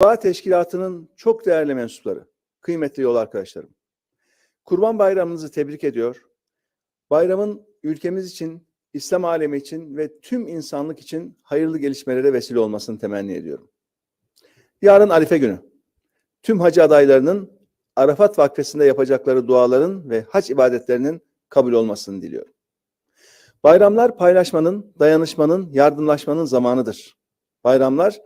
Doğa Teşkilatı'nın çok değerli mensupları, kıymetli yol arkadaşlarım. Kurban Bayramınızı tebrik ediyor. Bayramın ülkemiz için, İslam alemi için ve tüm insanlık için hayırlı gelişmelere vesile olmasını temenni ediyorum. Yarın Arife günü. Tüm hacı adaylarının Arafat vakfesinde yapacakları duaların ve hac ibadetlerinin kabul olmasını diliyorum. Bayramlar paylaşmanın, dayanışmanın, yardımlaşmanın zamanıdır. Bayramlar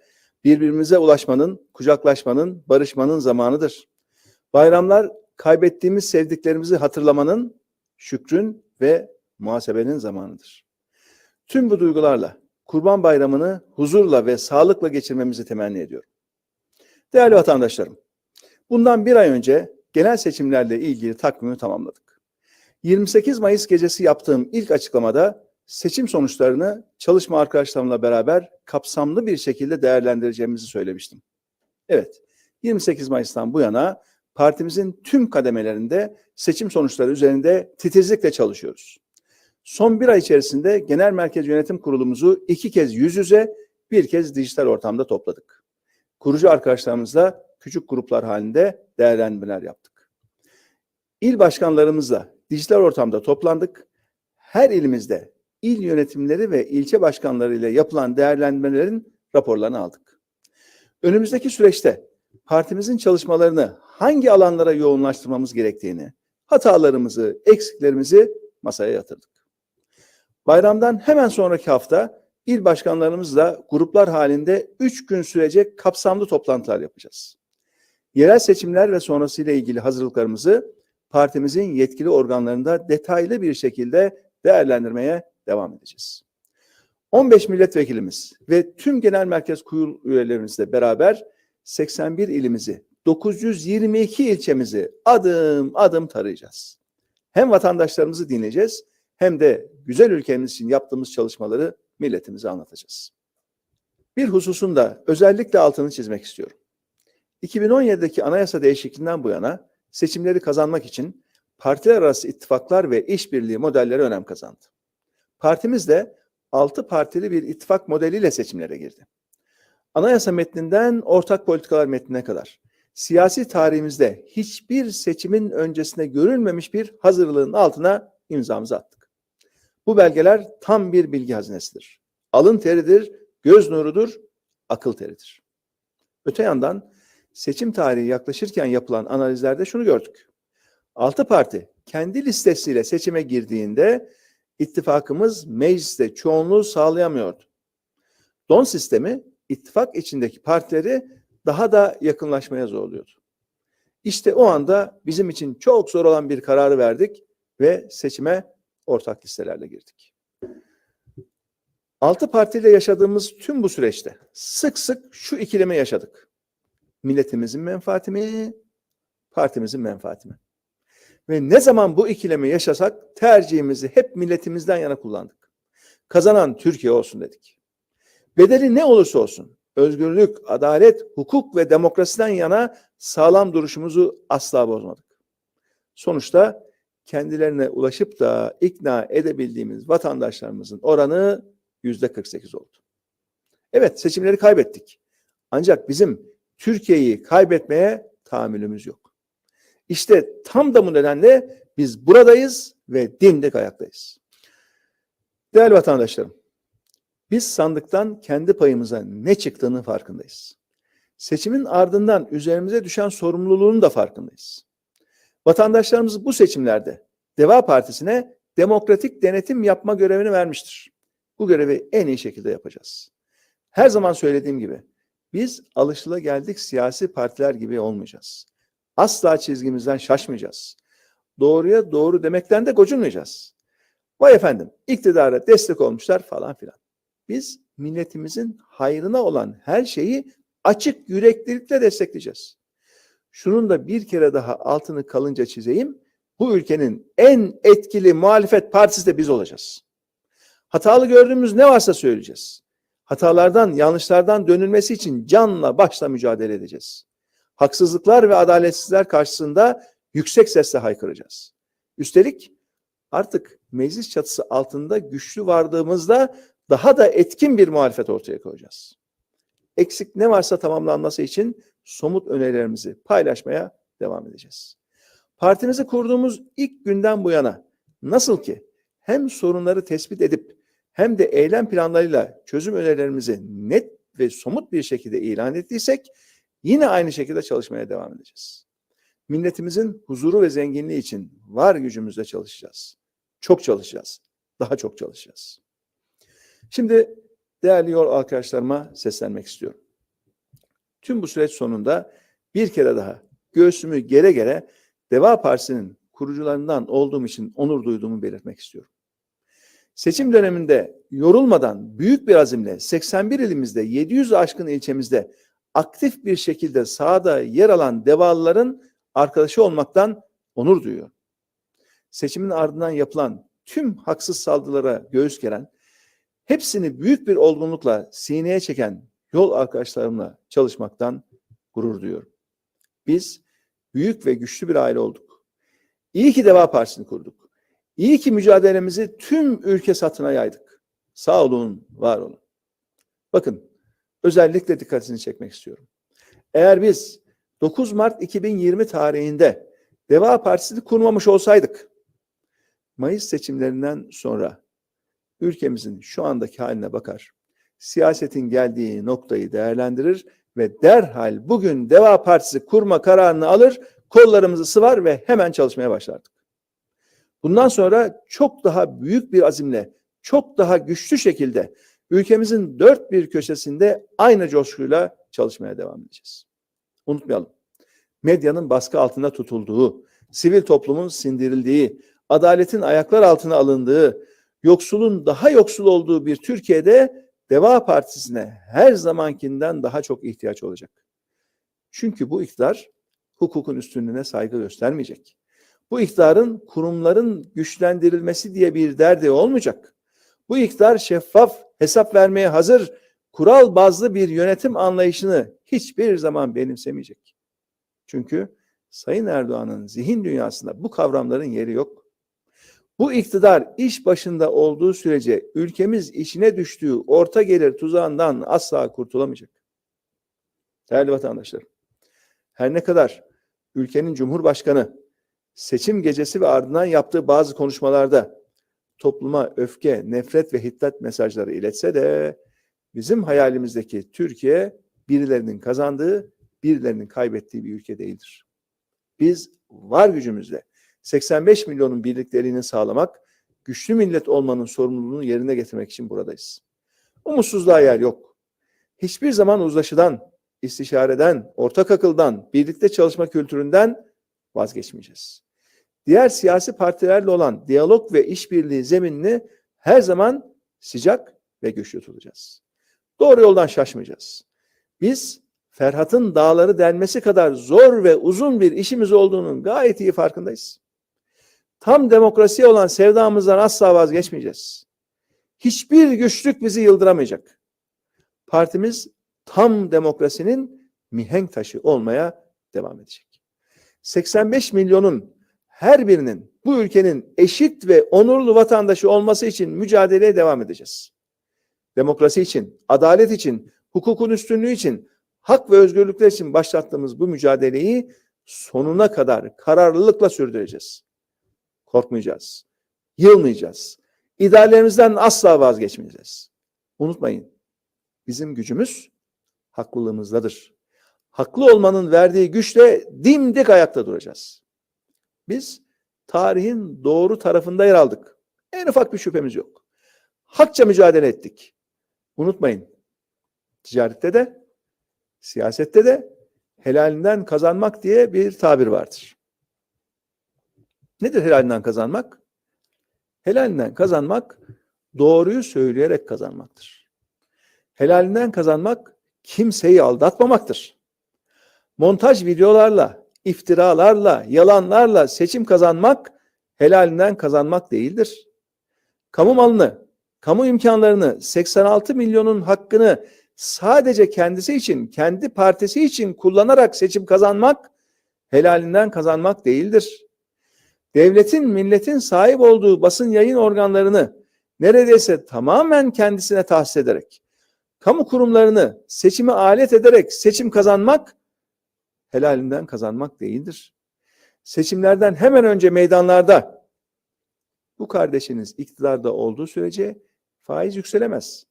birbirimize ulaşmanın, kucaklaşmanın, barışmanın zamanıdır. Bayramlar kaybettiğimiz sevdiklerimizi hatırlamanın, şükrün ve muhasebenin zamanıdır. Tüm bu duygularla Kurban Bayramı'nı huzurla ve sağlıkla geçirmemizi temenni ediyorum. Değerli vatandaşlarım, bundan bir ay önce genel seçimlerle ilgili takvimi tamamladık. 28 Mayıs gecesi yaptığım ilk açıklamada seçim sonuçlarını çalışma arkadaşlarımla beraber kapsamlı bir şekilde değerlendireceğimizi söylemiştim. Evet, 28 Mayıs'tan bu yana partimizin tüm kademelerinde seçim sonuçları üzerinde titizlikle çalışıyoruz. Son bir ay içerisinde Genel Merkez Yönetim Kurulumuzu iki kez yüz yüze, bir kez dijital ortamda topladık. Kurucu arkadaşlarımızla küçük gruplar halinde değerlendirmeler yaptık. İl başkanlarımızla dijital ortamda toplandık. Her ilimizde il yönetimleri ve ilçe başkanları ile yapılan değerlendirmelerin raporlarını aldık. Önümüzdeki süreçte partimizin çalışmalarını hangi alanlara yoğunlaştırmamız gerektiğini, hatalarımızı, eksiklerimizi masaya yatırdık. Bayramdan hemen sonraki hafta il başkanlarımızla gruplar halinde 3 gün sürecek kapsamlı toplantılar yapacağız. Yerel seçimler ve sonrasıyla ilgili hazırlıklarımızı partimizin yetkili organlarında detaylı bir şekilde değerlendirmeye devam edeceğiz. 15 milletvekilimiz ve tüm genel merkez kurul üyelerimizle beraber 81 ilimizi, 922 ilçemizi adım adım tarayacağız. Hem vatandaşlarımızı dinleyeceğiz hem de güzel ülkemiz için yaptığımız çalışmaları milletimize anlatacağız. Bir hususun da özellikle altını çizmek istiyorum. 2017'deki anayasa değişikliğinden bu yana seçimleri kazanmak için partiler arası ittifaklar ve işbirliği modelleri önem kazandı. Partimiz de 6 partili bir ittifak modeliyle seçimlere girdi. Anayasa metninden ortak politikalar metnine kadar siyasi tarihimizde hiçbir seçimin öncesine görülmemiş bir hazırlığın altına imzamızı attık. Bu belgeler tam bir bilgi hazinesidir. Alın teridir, göz nurudur, akıl teridir. Öte yandan seçim tarihi yaklaşırken yapılan analizlerde şunu gördük. Altı parti kendi listesiyle seçime girdiğinde ittifakımız mecliste çoğunluğu sağlayamıyordu. Don sistemi ittifak içindeki partileri daha da yakınlaşmaya zorluyordu. İşte o anda bizim için çok zor olan bir kararı verdik ve seçime ortak listelerle girdik. Altı partiyle yaşadığımız tüm bu süreçte sık sık şu ikilemi yaşadık. Milletimizin menfaati mi, partimizin menfaati mi? Ve ne zaman bu ikilemi yaşasak tercihimizi hep milletimizden yana kullandık. Kazanan Türkiye olsun dedik. Bedeli ne olursa olsun özgürlük, adalet, hukuk ve demokrasiden yana sağlam duruşumuzu asla bozmadık. Sonuçta kendilerine ulaşıp da ikna edebildiğimiz vatandaşlarımızın oranı yüzde 48 oldu. Evet seçimleri kaybettik. Ancak bizim Türkiye'yi kaybetmeye tahammülümüz yok. İşte tam da bu nedenle biz buradayız ve dimdik ayaktayız. Değerli vatandaşlarım, biz sandıktan kendi payımıza ne çıktığını farkındayız. Seçimin ardından üzerimize düşen sorumluluğun da farkındayız. Vatandaşlarımız bu seçimlerde Deva Partisi'ne demokratik denetim yapma görevini vermiştir. Bu görevi en iyi şekilde yapacağız. Her zaman söylediğim gibi biz alışılageldik siyasi partiler gibi olmayacağız. Asla çizgimizden şaşmayacağız. Doğruya doğru demekten de gocunmayacağız. Vay efendim iktidara destek olmuşlar falan filan. Biz milletimizin hayrına olan her şeyi açık yüreklilikle destekleyeceğiz. Şunun da bir kere daha altını kalınca çizeyim. Bu ülkenin en etkili muhalefet partisi de biz olacağız. Hatalı gördüğümüz ne varsa söyleyeceğiz. Hatalardan, yanlışlardan dönülmesi için canla başla mücadele edeceğiz. Haksızlıklar ve adaletsizler karşısında yüksek sesle haykıracağız. Üstelik artık meclis çatısı altında güçlü vardığımızda daha da etkin bir muhalefet ortaya koyacağız. eksik ne varsa tamamlanması için somut önerilerimizi paylaşmaya devam edeceğiz. Partimizi kurduğumuz ilk günden bu yana nasıl ki hem sorunları tespit edip hem de eylem planlarıyla çözüm önerilerimizi net ve somut bir şekilde ilan ettiysek yine aynı şekilde çalışmaya devam edeceğiz. Milletimizin huzuru ve zenginliği için var gücümüzle çalışacağız. Çok çalışacağız. Daha çok çalışacağız. Şimdi değerli yol arkadaşlarıma seslenmek istiyorum. Tüm bu süreç sonunda bir kere daha göğsümü gere gere Deva Partisi'nin kurucularından olduğum için onur duyduğumu belirtmek istiyorum. Seçim döneminde yorulmadan büyük bir azimle 81 ilimizde 700 aşkın ilçemizde aktif bir şekilde sahada yer alan devalıların arkadaşı olmaktan onur duyuyor. Seçimin ardından yapılan tüm haksız saldırılara göğüs geren, hepsini büyük bir olgunlukla sineye çeken yol arkadaşlarımla çalışmaktan gurur duyuyorum. Biz büyük ve güçlü bir aile olduk. İyi ki Deva Partisi'ni kurduk. İyi ki mücadelemizi tüm ülke satına yaydık. Sağ olun, var olun. Bakın, özellikle dikkatini çekmek istiyorum. Eğer biz 9 Mart 2020 tarihinde Deva Partisi'ni kurmamış olsaydık, Mayıs seçimlerinden sonra ülkemizin şu andaki haline bakar, siyasetin geldiği noktayı değerlendirir ve derhal bugün Deva Partisi kurma kararını alır, kollarımızı sıvar ve hemen çalışmaya başlardık. Bundan sonra çok daha büyük bir azimle, çok daha güçlü şekilde ülkemizin dört bir köşesinde aynı coşkuyla çalışmaya devam edeceğiz. Unutmayalım. Medyanın baskı altında tutulduğu, sivil toplumun sindirildiği, adaletin ayaklar altına alındığı, yoksulun daha yoksul olduğu bir Türkiye'de Deva Partisi'ne her zamankinden daha çok ihtiyaç olacak. Çünkü bu iktidar hukukun üstünlüğüne saygı göstermeyecek. Bu iktidarın kurumların güçlendirilmesi diye bir derdi olmayacak. Bu iktidar şeffaf, hesap vermeye hazır, kural bazlı bir yönetim anlayışını hiçbir zaman benimsemeyecek. Çünkü Sayın Erdoğan'ın zihin dünyasında bu kavramların yeri yok. Bu iktidar iş başında olduğu sürece ülkemiz içine düştüğü orta gelir tuzağından asla kurtulamayacak. Değerli vatandaşlarım, her ne kadar ülkenin Cumhurbaşkanı seçim gecesi ve ardından yaptığı bazı konuşmalarda topluma öfke, nefret ve hiddet mesajları iletse de bizim hayalimizdeki Türkiye birilerinin kazandığı, birilerinin kaybettiği bir ülke değildir. Biz var gücümüzle 85 milyonun birliklerini sağlamak, güçlü millet olmanın sorumluluğunu yerine getirmek için buradayız. Umutsuzluğa yer yok. Hiçbir zaman uzlaşıdan, istişareden, ortak akıldan, birlikte çalışma kültüründen vazgeçmeyeceğiz. Diğer siyasi partilerle olan diyalog ve işbirliği zeminini her zaman sıcak ve güçlü tutacağız. Doğru yoldan şaşmayacağız. Biz Ferhat'ın dağları delmesi kadar zor ve uzun bir işimiz olduğunun gayet iyi farkındayız. Tam demokrasiye olan sevdamızdan asla vazgeçmeyeceğiz. Hiçbir güçlük bizi yıldıramayacak. Partimiz tam demokrasinin mihenk taşı olmaya devam edecek. 85 milyonun her birinin bu ülkenin eşit ve onurlu vatandaşı olması için mücadeleye devam edeceğiz. Demokrasi için, adalet için, hukukun üstünlüğü için, hak ve özgürlükler için başlattığımız bu mücadeleyi sonuna kadar kararlılıkla sürdüreceğiz. Korkmayacağız. Yılmayacağız. İdeallerimizden asla vazgeçmeyeceğiz. Unutmayın. Bizim gücümüz haklılığımızdadır. Haklı olmanın verdiği güçle dimdik ayakta duracağız. Biz tarihin doğru tarafında yer aldık. En ufak bir şüphemiz yok. Hakça mücadele ettik. Unutmayın. Ticarette de, siyasette de helalinden kazanmak diye bir tabir vardır. Nedir helalinden kazanmak? Helalinden kazanmak doğruyu söyleyerek kazanmaktır. Helalinden kazanmak kimseyi aldatmamaktır. Montaj videolarla, iftiralarla, yalanlarla seçim kazanmak helalinden kazanmak değildir. Kamu malını, kamu imkanlarını, 86 milyonun hakkını sadece kendisi için, kendi partisi için kullanarak seçim kazanmak helalinden kazanmak değildir. Devletin, milletin sahip olduğu basın yayın organlarını neredeyse tamamen kendisine tahsis ederek, kamu kurumlarını seçime alet ederek seçim kazanmak helalinden kazanmak değildir. Seçimlerden hemen önce meydanlarda bu kardeşiniz iktidarda olduğu sürece faiz yükselemez.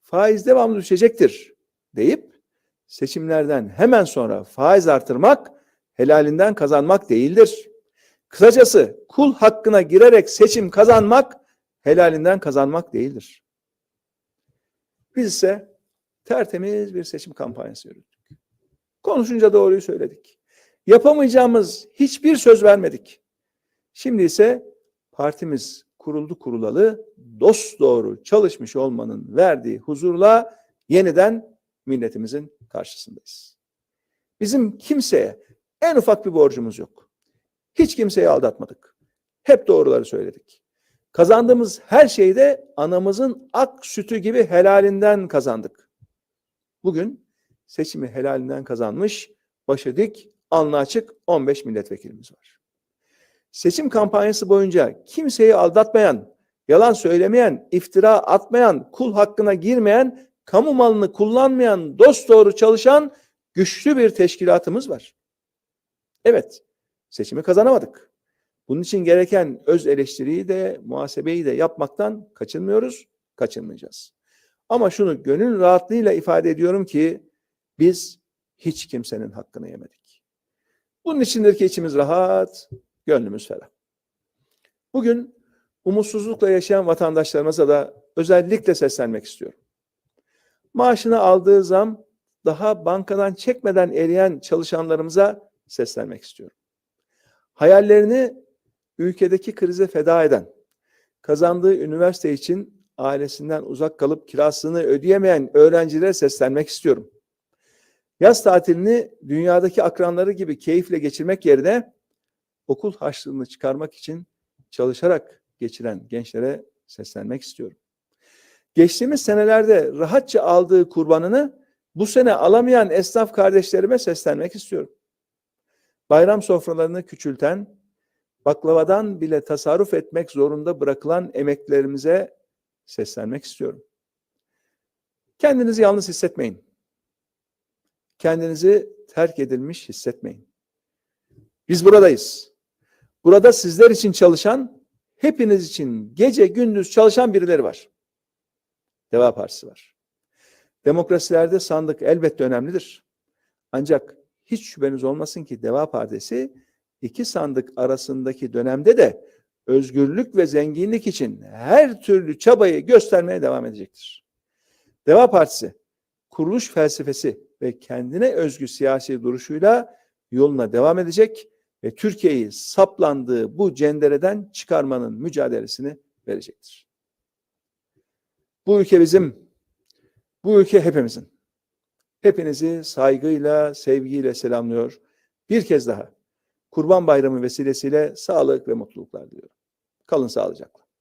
Faiz devamlı düşecektir deyip seçimlerden hemen sonra faiz artırmak helalinden kazanmak değildir. Kısacası kul hakkına girerek seçim kazanmak helalinden kazanmak değildir. Biz ise tertemiz bir seçim kampanyası yürüttük. Konuşunca doğruyu söyledik. Yapamayacağımız hiçbir söz vermedik. Şimdi ise partimiz kuruldu kurulalı dost doğru çalışmış olmanın verdiği huzurla yeniden milletimizin karşısındayız. Bizim kimseye en ufak bir borcumuz yok. Hiç kimseyi aldatmadık. Hep doğruları söyledik. Kazandığımız her şeyi de anamızın ak sütü gibi helalinden kazandık. Bugün seçimi helalinden kazanmış, başı dik, alnı açık 15 milletvekilimiz var. Seçim kampanyası boyunca kimseyi aldatmayan, yalan söylemeyen, iftira atmayan, kul hakkına girmeyen, kamu malını kullanmayan, dost doğru çalışan güçlü bir teşkilatımız var. Evet, seçimi kazanamadık. Bunun için gereken öz eleştiriyi de, muhasebeyi de yapmaktan kaçınmıyoruz, kaçınmayacağız. Ama şunu gönül rahatlığıyla ifade ediyorum ki biz hiç kimsenin hakkını yemedik. Bunun içindir ki içimiz rahat, gönlümüz ferah. Bugün umutsuzlukla yaşayan vatandaşlarımıza da özellikle seslenmek istiyorum. Maaşını aldığı zam daha bankadan çekmeden eriyen çalışanlarımıza seslenmek istiyorum. Hayallerini ülkedeki krize feda eden, kazandığı üniversite için ailesinden uzak kalıp kirasını ödeyemeyen öğrencilere seslenmek istiyorum. Yaz tatilini dünyadaki akranları gibi keyifle geçirmek yerine okul harçlığını çıkarmak için çalışarak geçiren gençlere seslenmek istiyorum. Geçtiğimiz senelerde rahatça aldığı kurbanını bu sene alamayan esnaf kardeşlerime seslenmek istiyorum. Bayram sofralarını küçülten, baklavadan bile tasarruf etmek zorunda bırakılan emeklerimize seslenmek istiyorum. Kendinizi yalnız hissetmeyin. Kendinizi terk edilmiş hissetmeyin. Biz buradayız. Burada sizler için çalışan, hepiniz için gece gündüz çalışan birileri var. Deva Partisi var. Demokrasilerde sandık elbette önemlidir. Ancak hiç şüpheniz olmasın ki Deva Partisi iki sandık arasındaki dönemde de özgürlük ve zenginlik için her türlü çabayı göstermeye devam edecektir. Deva Partisi kuruluş felsefesi ve kendine özgü siyasi duruşuyla yoluna devam edecek ve Türkiye'yi saplandığı bu cendereden çıkarmanın mücadelesini verecektir. Bu ülke bizim, bu ülke hepimizin. Hepinizi saygıyla, sevgiyle selamlıyor. Bir kez daha Kurban Bayramı vesilesiyle sağlık ve mutluluklar diliyorum. Kalın sağlıcakla.